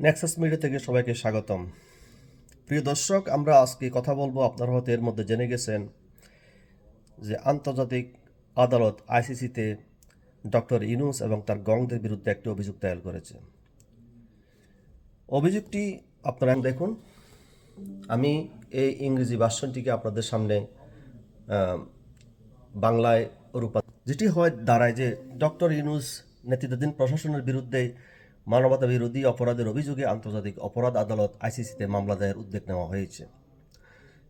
Nexus media থেকে সবাইকে স্বাগতম। প্রিয় দর্শক, আমরা আজকে কথা বলব আপনারা হয়তো এর মধ্যে জেনে গেছেন যে আন্তর্জাতিক আদালত আইসিসিতে ডক্টর ইনুস এবং তার গংদের বিরুদ্ধে একটি অভিযোগ দায়ের করেছে। অভিযোগটি আপনারা দেখুন। আমি এই ইংরেজি ভার্সনটিকে আপনাদের সামনে বাংলায় রূপা যেটি হয় দাঁড়ায় যে ডক্টর ইউনুস নেতৃত্বাধীন প্রশাসনের বিরুদ্ধে মানবতা বিরোধী অপরাধের অভিযোগে আন্তর্জাতিক অপরাধ আদালত আইসিসিতে মামলা দায়ের উদ্যোগ নেওয়া হয়েছে।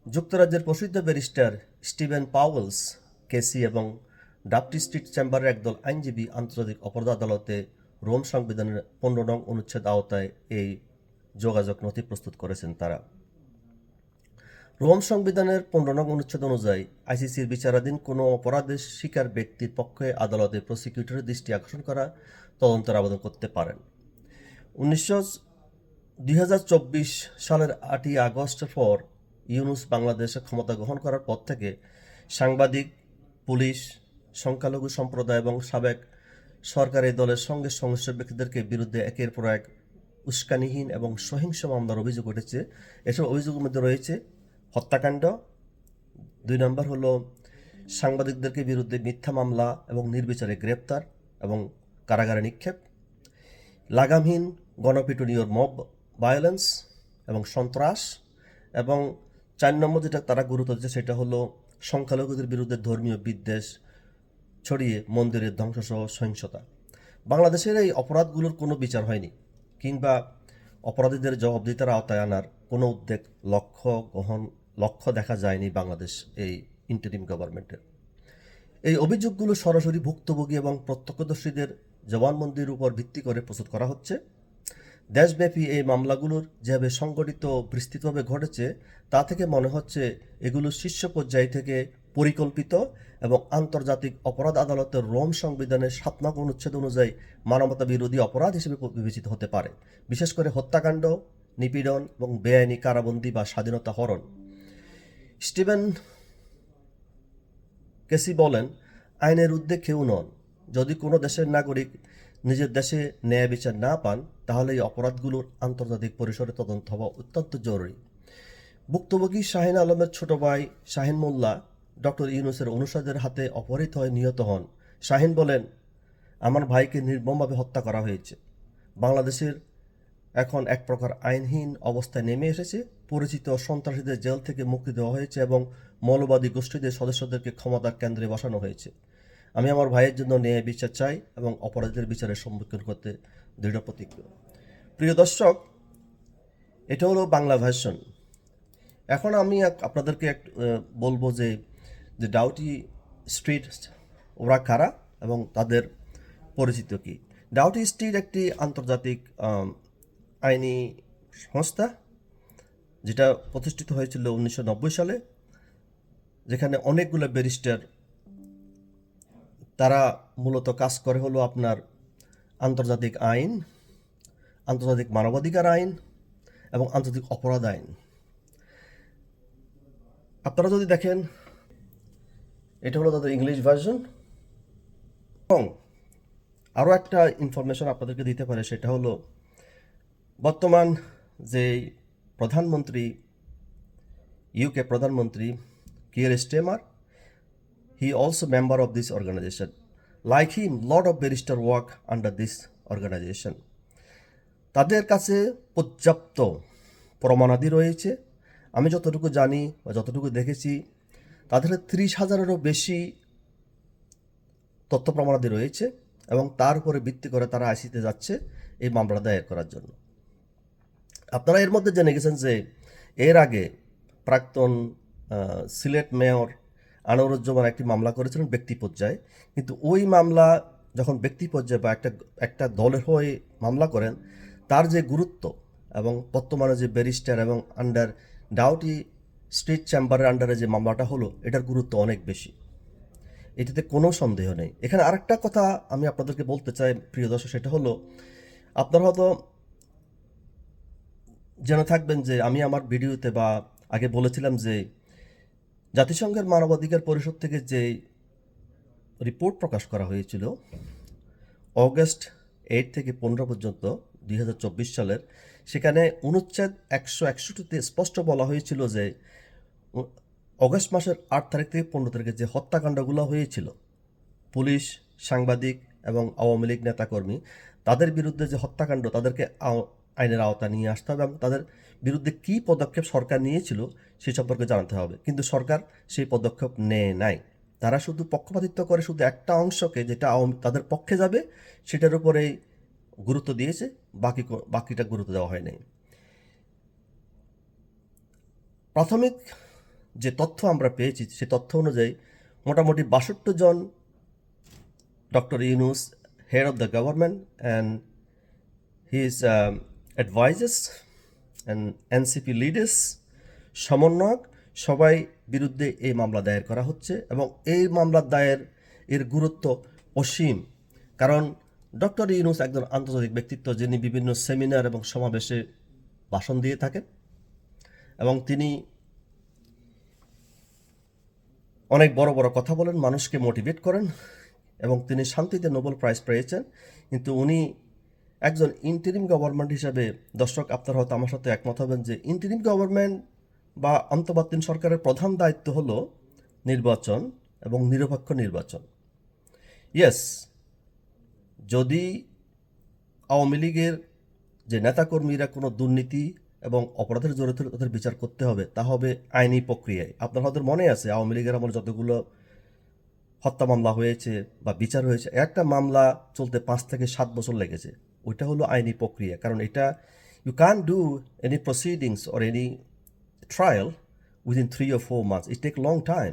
যুক্তরাজ্যের প্রসিদ্ধ ব্যারিস্টার স্টিভেন পাওয়েলস, কেসি এবং ডাপটি স্ট্রিট চেম্বারের একদল আইনজীবী আন্তর্জাতিক অপরাধ আদালতে রোম সংবিধানের পনেরো নং অনুচ্ছেদ আওতায় এই যোগাযোগ নথি প্রস্তুত করেছেন তারা। রোম সংবিধানের পনেরো নং অনুচ্ছেদ অনুযায়ী আইসিসির বিচারাধীন কোনো অপরাধের শিকার ব্যক্তির পক্ষে আদালতে প্রসিকিউটরের দৃষ্টি আকর্ষণ করা তদন্তের আবেদন করতে পারেন। উনিশশো দুই সালের আটই আগস্টের পর ইউনুস বাংলাদেশে ক্ষমতা গ্রহণ করার পর থেকে সাংবাদিক, পুলিশ, সংখ্যালঘু সম্প্রদায় এবং সাবেক সরকারি দলের সঙ্গে সংশ্লিষ্ট ব্যক্তিদেরকে বিরুদ্ধে একের পর এক উস্কানিহীন এবং সহিংস মামলার অভিযোগ উঠেছে। এসব অভিযোগের মধ্যে রয়েছে হত্যাকাণ্ড, দুই নম্বর হলো সাংবাদিকদেরকে বিরুদ্ধে মিথ্যা মামলা এবং নির্বিচারে গ্রেপ্তার এবং কারাগারে নিক্ষেপ, লাগামহীন গণপিটুনিয়র মব ভায়োলেন্স এবং সন্ত্রাস এবং চার নম্বর যেটা তারা গুরুত্ব দিচ্ছে সেটা হলো সংখ্যালঘুদের বিরুদ্ধে ধর্মীয় বিদ্বেষ ছড়িয়ে মন্দিরের ধ্বংসসহ সহিংসতা। বাংলাদেশের এই অপরাধগুলোর কোনো বিচার হয়নি, কিংবা অপরাধীদের জবাবদিহিতার আওতায় আনার কোনো উদ্যোগ লক্ষ্য গ্রহণ, লক্ষ্য দেখা যায়নি বাংলাদেশ এই ইন্টারিম গভর্নমেন্টের এই অভিযোগগুলো সরাসরি ভুক্তভোগী এবং প্রত্যক্ষদর্শীদের জবানবন্দির উপর ভিত্তি করে প্রস্তুত করা হচ্ছে। দেশব্যাপী এই মামলাগুলোর যেভাবে সংগঠিত বিস্তৃতভাবে ঘটেছে, তা থেকে মনে হচ্ছে এগুলো শীর্ষ পর্যায় থেকে পরিকল্পিত এবং আন্তর্জাতিক অপরাধ আদালতের রোম সংবিধানের সাত অনুচ্ছেদ অনুযায়ী মানবতা বিরোধী অপরাধ হিসেবে বিবেচিত হতে পারে, বিশেষ করে হত্যাকাণ্ড, নিপীড়ন এবং বেআইনি কারাবন্দী বা স্বাধীনতা হরণ। স্টিভেন কেসি বলেন, আইনের ঊর্ধ্বে কেউ নন। যদি কোনো দেশের নাগরিক নিজের দেশে ন্যায় বিচার না পান, তাহলে এই অপরাধগুলোর আন্তর্জাতিক পরিসরে তদন্ত হওয়া অত্যন্ত জরুরি। ভুক্তভোগী শাহিন আলমের ছোট ভাই শাহিন মোল্লা ডক্টর ইউনুসের অনুসারীদের হাতে অপহৃত হয়ে নিহত হন। শাহিন বলেন, আমার ভাইকে নির্মমভাবে হত্যা করা হয়েছে। বাংলাদেশের এখন এক প্রকার আইনহীন অবস্থায় নেমে এসেছে। পরিচিত সন্ত্রাসীদের জেল থেকে মুক্তি দেওয়া হয়েছে এবং মৌলবাদী গোষ্ঠীদের সদস্যদেরকে ক্ষমতার কেন্দ্রে বসানো হয়েছে। আমি আমার ভাইয়ের জন্য ন্যায় বিচার চাই এবং অপরাধীদের বিচারের সম্মুখীন করতে দৃঢ় প্রতিজ্ঞ। প্রিয় দর্শক, এটা হলো বাংলা ভার্সন এখন আমি আপনাদেরকে এক বলব যে যে ডাউটি স্ট্রিট ওরা কারা এবং তাদের পরিচিত কি? ডাউটি স্ট্রিট একটি আন্তর্জাতিক আইনি সংস্থা যেটা প্রতিষ্ঠিত হয়েছিল উনিশশো নব্বই সালে, যেখানে অনেকগুলো ব্যারিস্টার তারা মূলত কাজ করে হলো আপনার আন্তর্জাতিক আইন, আন্তর্জাতিক মানবাধিকার আইন এবং আন্তর্জাতিক অপরাধ আইন। আপনারা যদি দেখেন, এটা হলো তাদের ইংলিশ ভার্সন এবং আরও একটা ইনফরমেশন আপনাদেরকে দিতে পারে, সেটা হলো বর্তমান যে প্রধানমন্ত্রী ইউকে প্রধানমন্ত্রী Keir Starmer he also member of this organization like him lot of barrister work under this organization তাদের কাছে পর্যাপ্ত প্রমাণাদি রয়েছে। আমি যতটুকু জানি বা যতটুকু দেখেছি, তাদের ত্রিশ হাজারেরও বেশি তথ্য প্রমাণাদি রয়েছে এবং তার উপরে ভিত্তি করে তারা আইসিতে যাচ্ছে এই মামলা দায়ের করার জন্য। আপনারা এর মধ্যে জেনে গেছেন যে এর আগে প্রাক্তন সিলেট মেয়র আনোয়ারুজ্জামান একটি মামলা করেছিলেন ব্যক্তি পর্যায়ে। কিন্তু ওই মামলা যখন ব্যক্তি পর্যায়ে বা একটা একটা দলের হয়ে মামলা করেন, তার যে গুরুত্ব এবং বর্তমানে যে ব্যারিস্টার এবং আন্ডার ডাউটি স্ট্রিট চেম্বারের আন্ডারে যে মামলাটা হলো, এটার গুরুত্ব অনেক বেশি। এটাতে কোনো সন্দেহ নেই। এখানে আরেকটা কথা আমি আপনাদেরকে বলতে চাই, প্রিয় দর্শক, সেটা হলো, আপনারা হয়তো জেনে থাকবেন যে আমি আমার ভিডিওতে বা আগে বলেছিলাম যে জাতিসংঘের মানবাধিকার পরিষদ থেকে যে রিপোর্ট প্রকাশ করা হয়েছিল অগস্ট এইট থেকে পনেরো পর্যন্ত দুই হাজার চব্বিশ সালের, সেখানে অনুচ্ছেদ একশো একষট্টিতে স্পষ্ট বলা হয়েছিল যে অগস্ট মাসের আট তারিখ থেকে পনেরো তারিখে যে হত্যাকাণ্ডগুলো হয়েছিল, পুলিশ, সাংবাদিক এবং আওয়ামী লীগ নেতাকর্মী, তাদের বিরুদ্ধে যে হত্যাকাণ্ড, তাদেরকে আইনের আওতা নিয়ে আসতে হবে এবং তাদের বিরুদ্ধে কী পদক্ষেপ সরকার নিয়েছিল সে সম্পর্কে জানাতে হবে। কিন্তু সরকার সেই পদক্ষেপ নেয় নাই। তারা শুধু পক্ষপাতিত্ব করে, শুধু একটা অংশকে যেটা তাদের পক্ষে যাবে, সেটার উপরেই গুরুত্ব দিয়েছে, বাকি বাকিটা গুরুত্ব দেওয়া হয় নাই প্রাথমিক যে তথ্য আমরা পেয়েছি, সে তথ্য অনুযায়ী মোটামুটি বাষট্টি জন doctor Yunus head of the government and his advisers and NCP leaders সমন্বয়ক, সবাই বিরুদ্ধে এই মামলা দায়ের করা হচ্ছে এবং এই মামলার দায়ের এর গুরুত্ব অসীম। কারণ ডক্টর ইউনুস একজন আন্তর্জাতিক ব্যক্তিত্ব যিনি বিভিন্ন সেমিনার এবং সমাবেশে ভাষণ দিয়ে থাকেন এবং তিনি অনেক বড় বড় কথা বলেন, মানুষকে মোটিভেট করেন এবং তিনি শান্তিতে নোবেল প্রাইজ পেয়েছেন। কিন্তু উনি একজন ইন্টারিম গভর্নমেন্ট হিসাবে দর্শক আপনারা হয়তো আমার সাথে একমত হবেন যে ইন্টারিম গভর্নমেন্ট বা অন্তর্বর্তীন সরকারের প্রধান দায়িত্ব হলো নির্বাচন এবং নিরপেক্ষ নির্বাচন। ইয়েস যদি আওয়ামী লীগের যে নেতাকর্মীরা কোনো দুর্নীতি এবং অপরাধের জড়িত তাদের বিচার করতে হবে, তা হবে আইনি প্রক্রিয়ায়। আপনার হয়তো মনে আছে, আওয়ামী লীগের আমার যতগুলো হত্যা মামলা হয়েছে বা বিচার হয়েছে, একটা মামলা চলতে পাঁচ থেকে সাত বছর লেগেছে। ওইটা হলো আইনি প্রক্রিয়া। কারণ এটা you can do any proceedings or any trial within three or four months it take long time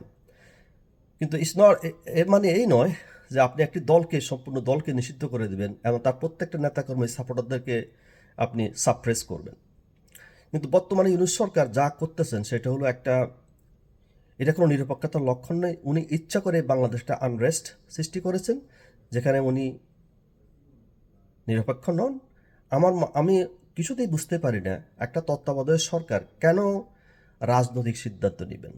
কিন্তু ইটস নট এর মানে এই নয় যে আপনি একটি দলকে, সম্পূর্ণ দলকে নিষিদ্ধ করে দেবেন এবং তার প্রত্যেকটা নেতাকর্মী, সাপোর্টারদেরকে আপনি সাপ্রেস করবেন। কিন্তু বর্তমানে ইউনুস সরকার যা করতেছেন, সেটা হলো একটা, এটা কোনো নিরপেক্ষতার লক্ষণ নয়। উনি ইচ্ছা করে বাংলাদেশটা আনরেস্ট সৃষ্টি করেছেন, যেখানে উনি নিরপেক্ষ নন। আমার আমি কিছুতেই বুঝতে পারি না একটা তত্ত্বাবধায়ক সরকার কেন রাজনৈতিক সিদ্ধান্ত নেবেন?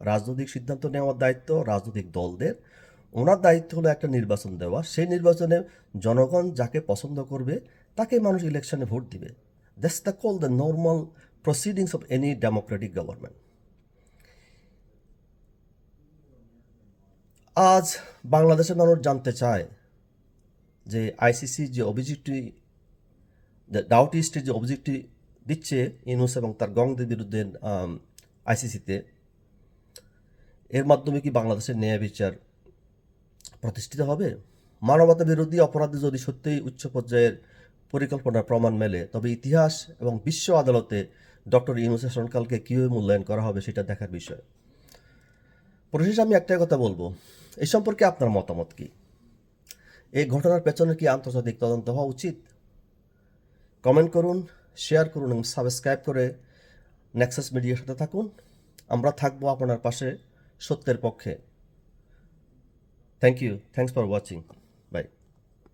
রাজনৈতিক সিদ্ধান্ত নেওয়ার দায়িত্ব রাজনৈতিক দলদের। ওনার দায়িত্ব হলো একটা নির্বাচন দেওয়া। সেই নির্বাচনে জনগণ যাকে পছন্দ করবে, তাকে মানুষ ইলেকশনে ভোট দিবে। That's the call the normal proceedings of any democratic government আজ বাংলাদেশের মানুষ জানতে চায় যে আইসিসি যে অভিযোগটি ডাউট ইস্টের যে অভিযোগটি দিচ্ছে ইউনুস এবং তার গংদের বিরুদ্ধে আইসিসিতে এর মাধ্যমে কি বাংলাদেশের ন্যায় বিচার প্রতিষ্ঠিত হবে? মানবতা বিরোধী অপরাধে যদি সত্যিই উচ্চ পর্যায়ের পরিকল্পনার প্রমাণ মেলে, তবে ইতিহাস এবং বিশ্ব আদালতে ডক্টর ইউনুসের শাসনকালকে কীভাবে মূল্যায়ন করা হবে সেটা দেখার বিষয়। পরিশেষে আমি একটাই কথা বলব এই সম্পর্কে আপনার মতামত কি? এই ঘটনার পেছনে কি আন্তর্জাতিক তদন্ত হওয়া উচিত? কমেন্ট করুন, শেয়ার করুন এবং সাবস্ক্রাইব করে নেক্সাস মিডিয়ার সাথে থাকুন। আমরা থাকব আপনার পাশে সত্যের পক্ষে। Thank you thanks for watching